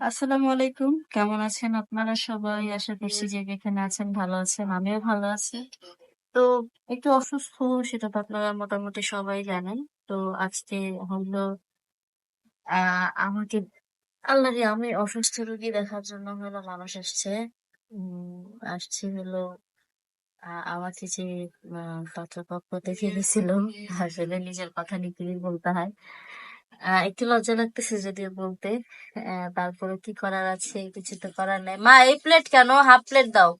আসসালামু আলাইকুম। কেমন আছেন আপনারা সবাই? আশা করছি যে যেখানে আছেন ভালো আছেন, আমিও ভালো আছি। তো একটু অসুস্থ, সেটা তো আপনারা মোটামুটি সবাই জানেন। তো আজকে হলো আমাকে আল্লাহরে আমি অসুস্থ রোগী দেখার জন্য হলো মানুষ আসছে। উম, আসছে হলো আমাকে যে পাত্রপক্ষ দেখে গেছিল, আসলে নিজের কথা নিজেই বলতে হয়। একটু লজ্জা লাগতেছে যদিও বলতে। তারপরে কি করার আছে? কিছু তো করার নাই। মা, এই প্লেট কেন? হাফ প্লেট দাও।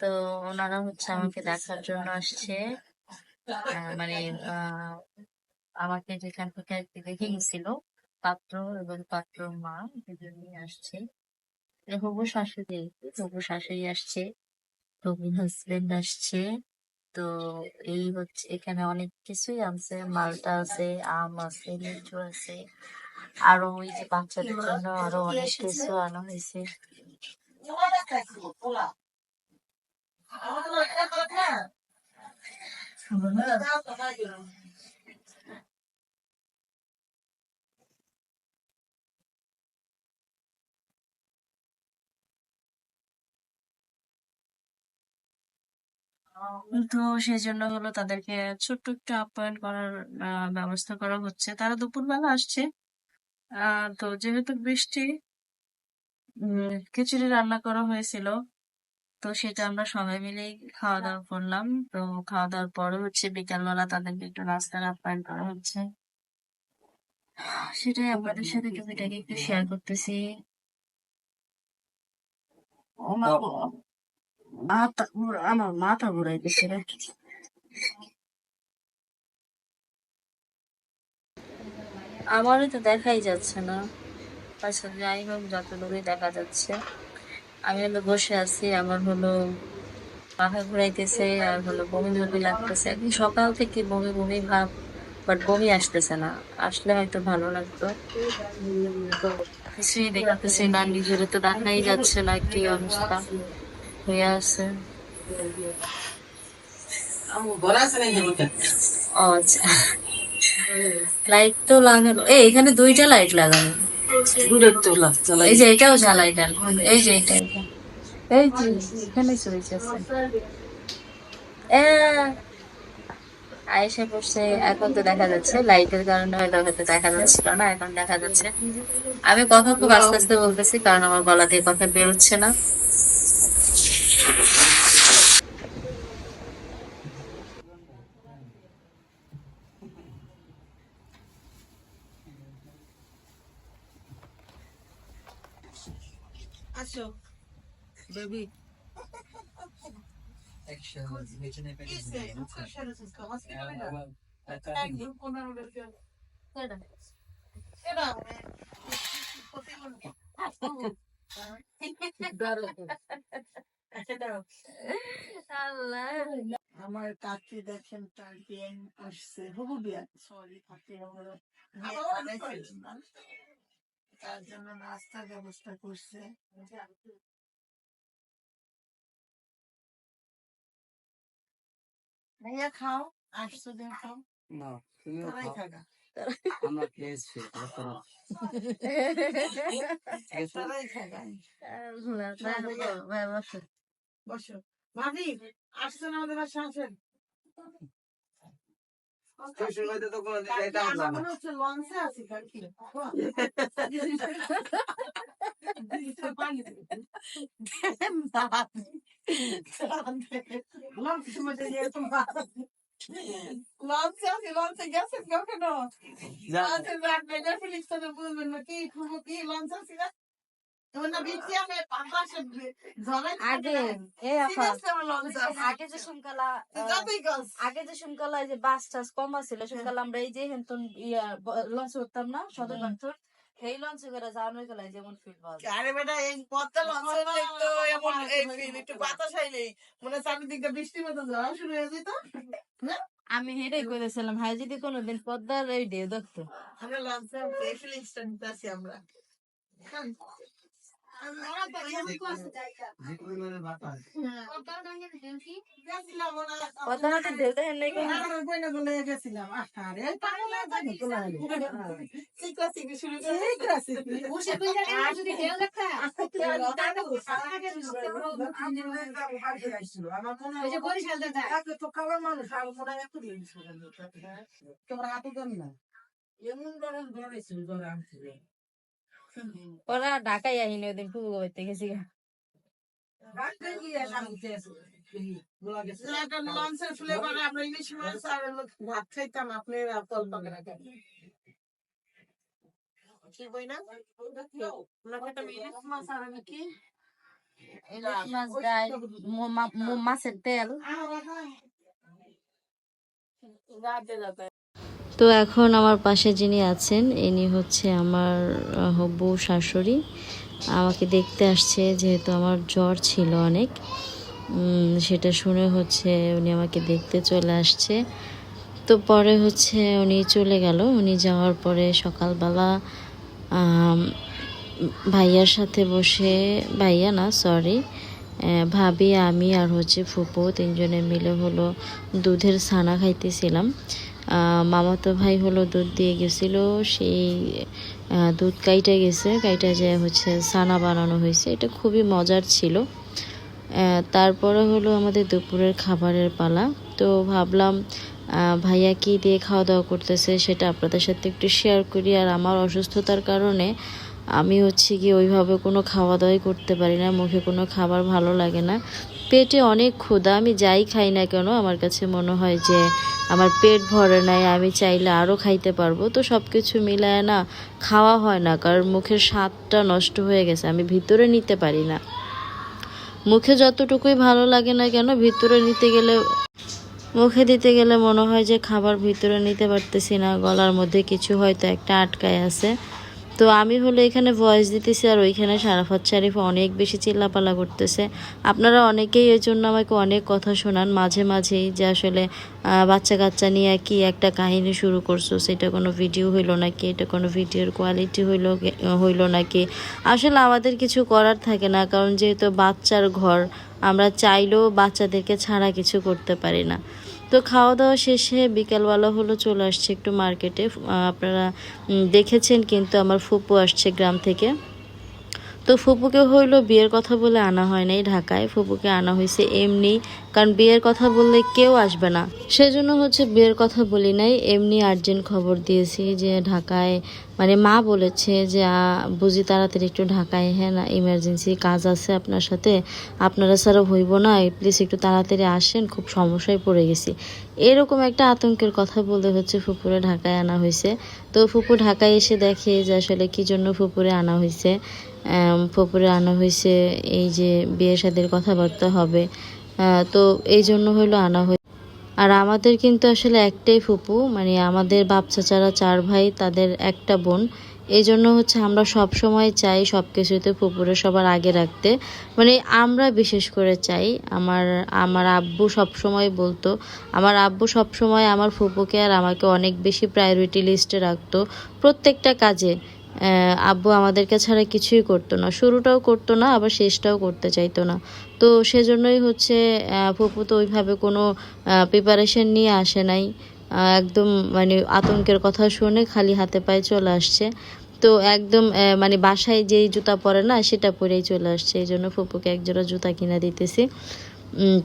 তো ওনারা হচ্ছে আমাকে দেখার জন্য আসছে। মানে আমাকে যেখান থেকে আর কি দেখে গেছিল, পাত্র এবং পাত্র মা দুজনেই আসছে। হবু শাশুড়ি হবু শাশুড়ি আসছে। হবু হাজবেন্ড আসছে। তো এই হচ্ছে, এখানে অনেক কিছুই আছে মালটা আছে, আম আছে, লিচু আছে। আরও ওই যে বাচ্চাদের জন্য আরও অনেক কিছু আনা হয়েছে। তো সেই জন্য হলো তাদেরকে ছোট্ট একটু আপ্যায়ন করার ব্যবস্থা করা হচ্ছে। তারা দুপুরবেলা আসছে। তো যেহেতু বৃষ্টি খিচুড়ি রান্না করা হয়েছিল, তো সেটা আমরা সবাই মিলেই খাওয়া দাওয়া করলাম। তো খাওয়া দাওয়ার পরে হচ্ছে বিকালবেলা তাদেরকে একটু নাস্তার আপ্যায়ন করা হচ্ছে। সেটাই আপনাদের সাথে টুকিটাকি একটু শেয়ার করতেছি। মাথা আমার মাথা ঘুরাইতেছে রে। আমারও তো দেখাই যাচ্ছে না। আচ্ছা যাই হোক যতটুকুই দেখা যাচ্ছে। আমি হলো বসে আছি, আমার হলো মাথা ঘুরাইতেছে, আর হলো বমি বমি লাগতেছে। একদিন সকাল থেকে বমি বমি ভাব বাট বমি আসতেছে না। আসলে হয়তো ভালো লাগতো। কিছুই দেখাতেছি না নিজের তো দেখাই যাচ্ছে না, কি অবস্থা। হয়ে আছে। আচ্ছা। লাইট তো লাগানো এই এখানে দুইটা লাইট লাগানো। এই যে এটাও জ্বালাই দেন। এই যে এটা এটা। এই যে এখানে সুইচ আছে। আয়েশা পড়ছে এখন তো দেখা যাচ্ছে লাইটের কারণে হয়তো হয়তো দেখা যাচ্ছিল না এখন দেখা যাচ্ছে। আমি কথা খুব আস্তে আস্তে বলতেছি কারণ আমার গলা দিয়ে কথা বেরোচ্ছে না। আসো। বেবি আমার কাকি দেখেন তার বিয়ে আসছে। হবু বিয়া সরি কাকি হলো তার জন্য নাস্তার ব্যবস্থা করছে ভাইয়া খাও আসছো খাও না তুমিও খাগা আমরা খেয়েছি তারপর খাগা বসো। বসো ভাবি আসছেন আমাদের বাসা আসেন শ্বশুর বাড়িতে তো কোনোদিন কালকে যাইতাম আমরা না মনে হচ্ছে লঞ্চে আছি লঞ্চে গেছেন কেউ কেন? লঞ্চে যাবেন তো বুঝবেন না কি কি লঞ্চ আছি না? আগে যে আগে যে যে বাস টাস কম ছিল শুনকালা আমরা এই যে হেনতন ইয়া লঞ্চ উঠতাম না সদর বাথুর সেই লঞ্চ করে গেলে যেমন ফিল আরে বেটা এই পথটা লঞ্চে দেখতো এমন একটু বাতাস আইলেই মনে হয় চারিদিকটা বৃষ্টির মতো ঝড় শুরু হয়ে যেত। আমি হেটাই করেছিলাম হাই যদি কোনোদিন পদ্মার এই ঢেউ দেখতো লঞ্চে আমরা। মানুষ আর মনে হয় তোমরা হাতে এমন ধরেন ধরেছিল ধরে আনছিল। ওরা ঢাকায় ফুবু করতে গেছি গা। লঞ্চের ফ্লেভারে আমরা ইলিশ মাছ আর ভাত খাইতাম আপনি তল কি তো এখন আমার পাশে যিনি আছেন ইনি হচ্ছে আমার আহ, হবু শাশুড়ি। আমাকে দেখতে আসছে যেহেতু আমার জ্বর ছিল অনেক। সেটা শুনে হচ্ছে উনি আমাকে দেখতে চলে আসছে। তো পরে হচ্ছে উনি চলে গেল। উনি যাওয়ার পরে সকালবেলা ভাইয়ার সাথে বসে ভাইয়া না সরি ভাবি আমি আর হচ্ছে ফুপু তিনজনে মিলে হলো দুধের ছানা খাইতেছিলাম। মামাতো ভাই হলো দুধ দিয়ে গেছিল, সেই দুধ কাইটা গেছে, কাইটা যে হচ্ছে ছানা বানানো হয়েছে, এটা খুবই মজার ছিল। তারপরে হলো আমাদের দুপুরের খাবারের পালা। তো ভাবলাম ভাইয়া কি দিয়ে খাওয়া দাওয়া করতেছে সেটা আপনাদের সাথে একটু শেয়ার করি। আর আমার অসুস্থতার কারণে আমি হচ্ছে কি ওইভাবে কোনো খাওয়া দাওয়াই করতে পারি না, মুখে কোনো খাবার ভালো লাগে না। পেটে অনেক ক্ষুধা, আমি যাই খাই না কেন, আমার কাছে মনে হয় যে আমার পেট ভরে নাই, আমি চাইলে আরও খাইতে পারব। তো সব কিছু মিলায় না খাওয়া হয় না, কারণ মুখের স্বাদটা নষ্ট হয়ে গেছে, আমি ভিতরে নিতে পারি না। মুখে যতটুকুই ভালো লাগে না কেন, ভিতরে নিতে গেলে, মুখে দিতে গেলে মনে হয় যে খাবার ভিতরে নিতে পারতেছি না, গলার মধ্যে কিছু হয়তো একটা আটকায় আছে। তো আমি হলো এখানে ভয়েস দিতেছি আর ওইখানে সারাফাত শারিফ অনেক বেশি চিল্লাপালা করতেছে। আপনারা অনেকেই এর জন্য আমাকে অনেক কথা শোনান, মাঝে মাঝেই যে আসলে বাচ্চা কাচ্চা নিয়ে কি একটা কাহিনী শুরু করছ, সেটা কোনো ভিডিও হইল নাকি? এটা কোনো ভিডিওর কোয়ালিটি হইল হইল নাকি? আসলে আমাদের কিছু করার থাকে না, কারণ যেহেতু বাচ্চার ঘর, আমরা চাইলেও বাচ্চাদেরকে ছাড়া কিছু করতে পারি না। তো খাওয়া দাওয়া শেষে বিকালবেলা হলো চলে আসছে একটু মার্কেটে। আপনারা দেখেছেন কিন্তু আমার ফুপু আসছে গ্রাম থেকে। তো ফুপুকে হইল বিয়ের কথা বলে আনা হয় নাই ঢাকায়। ফুপুকে আনা হয়েছে এমনি, কারণ বিয়ের কথা বললে কেউ আসবে না। সেজন্য হচ্ছে বিয়ের কথা বলি নাই, এমনি আর্জেন্ট খবর দিয়েছি যে ঢাকায় মানে মা বলেছে যে বুঝি তাড়াতাড়ি একটু ঢাকায় হ্যাঁ না ইমার্জেন্সি কাজ আছে আপনার সাথে। আপনারা ছাড়া হইব না প্লিজ একটু তাড়াতাড়ি আসেন, খুব সমস্যায় পড়ে গেছি। এরকম একটা আতঙ্কের কথা বলে হচ্ছে ফুপুরে ঢাকায় আনা হয়েছে। তো ফুপু ঢাকায় এসে দেখে যে আসলে কি জন্য ফুপুরে আনা হয়েছে। ফুপুরে আনা হয়েছে এই যে বিয়ে শাদির কথাবার্তা হবে। তো এই জন্য হইল আনা আর আমাদের কিন্তু আসলে একটাই ফুপু মানে আমাদের বাপ চাচারা চার ভাই, তাদের একটা বোন। এই জন্য হচ্ছে আমরা সব সময় চাই সব কিছুতে ফুপুরে সবার আগে রাখতে। মানে আমরা বিশেষ করে চাই। আমার আমার আব্বু সব সময় বলতো, আমার আব্বু সব সময় আমার ফুপুকে আর আমাকে অনেক বেশি প্রায়োরিটি লিস্টে রাখতো প্রত্যেকটা কাজে। আব্বু আমাদেরকে ছাড়া কিছুই করতো না। শুরুটাও করতো না, আবার শেষটাও করতে চাইতো না। তো সেজন্যই হচ্ছে ফুপু তো ওইভাবে কোনো প্রিপারেশন নিয়ে আসে নাই। একদম মানে আতঙ্কের কথা শুনে খালি হাতে পায়ে চলে আসছে। তো একদম মানে বাসায় যেই জুতা পরে না, সেটা পরেই চলে আসছে। এই জন্য ফুপুকে একজোড়া জুতা কিনে দিতেছি।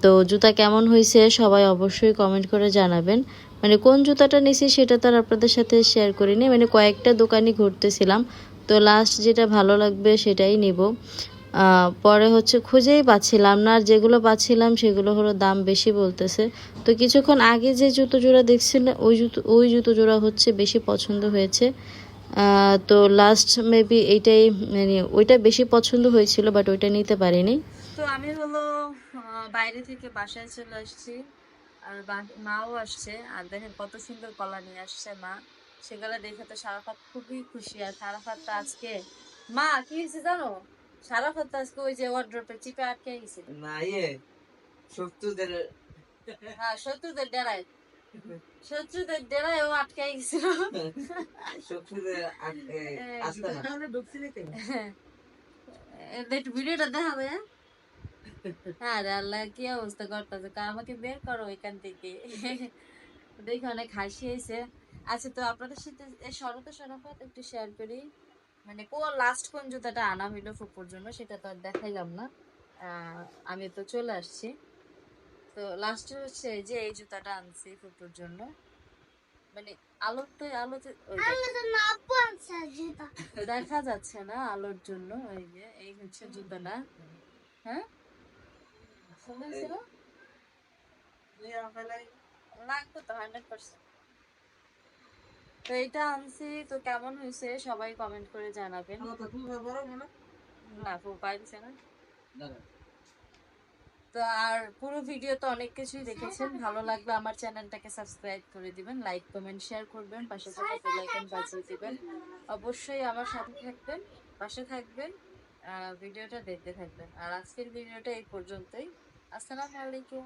তো জুতা কেমন হয়েছে সবাই অবশ্যই কমেন্ট করে জানাবেন। মানে কোন জুতাটা নিছি সেটা তো আর আপনাদের সাথে শেয়ার করিনি মানে কয়েকটা দোকানই ঘুরতেছিলাম। তো লাস্ট যেটা ভালো লাগবে সেটাই নিব। পরে হচ্ছে খুঁজেই পাচ্ছিলাম না। আর যেগুলো পাচ্ছিলাম সেগুলো হলো দাম বেশি বলতেছে। তো কিছুক্ষণ আগে যে জুতো জোড়া দেখছিলেন, ওই জুতো ওই জুতো জোড়া হচ্ছে বেশি পছন্দ হয়েছে। তো লাস্ট মেবি এইটাই মানে ওইটা বেশি পছন্দ হয়েছিল বাট ওইটা নিতে পারিনি। তো আমি হলো বাইরে থেকে বাসায় চলে আসছি। আর মাও আসছে আর দেখেন কত সুন্দর কলা নিয়ে আসছে মা। সেগুলো দেখে তো সারাফাত খুবই খুশি। আর সারাফাত তো আজকে মা কি হয়েছে জানো? সারাফাত তো আজকে ওই যে ওয়ার্ড্রপে চিপে আটকে গেছে। না ইয়ে শত্রুদের হ্যাঁ শত্রুদের ডেরায়। শত্রুদের ডেরায় ও আটকে গেছিল শত্রুদের আ- এ, আসতে না। একটু ভিডিওটা দেখাবে হ্যাঁ? হ্যাঁ আল্লাহ কি অবস্থা করতেছে? আমাকে বের করো এখান থেকে। দেখে অনেক হাসি হয়েছে। আচ্ছা তো আপনাদের সাথে এই শরতে একটু শেয়ার করি। মানে কোন লাস্ট কোন জুতাটা আনা হইল ফুপুর জন্য সেটা তো আর দেখাইলাম না। আমি তো চলে আসছি। তো লাস্টে হচ্ছে যে এই জুতাটা আনছি ফুপুর জন্য। মানে আলোতে আলোতে ওই দেখা যাচ্ছে না আলোর জন্য ওই যে এই হচ্ছে জুতাটা। হ্যাঁ? সুন্দর ছিল লাগবে তো হান্ড্রেড পার্সেন্ট তো এটা আনছি। তো কেমন হয়েছে? সবাই কমেন্ট করে জানাবেন। না পাইছে না। তো আর পুরো ভিডিও তো অনেক কিছুই দেখেছেন। ভালো লাগলে আমার চ্যানেলটাকে সাবস্ক্রাইব করে দিবেন লাইক কমেন্ট শেয়ার করবেন পাশে থাকা বেল আইকন বাজিয়ে দিবেন। অবশ্যই আমার সাথে থাকবেন পাশে থাকবেন ভিডিওটা দেখতে থাকবেন। আর আজকের ভিডিওটা এই পর্যন্তই। আসসালামু আলাইকুম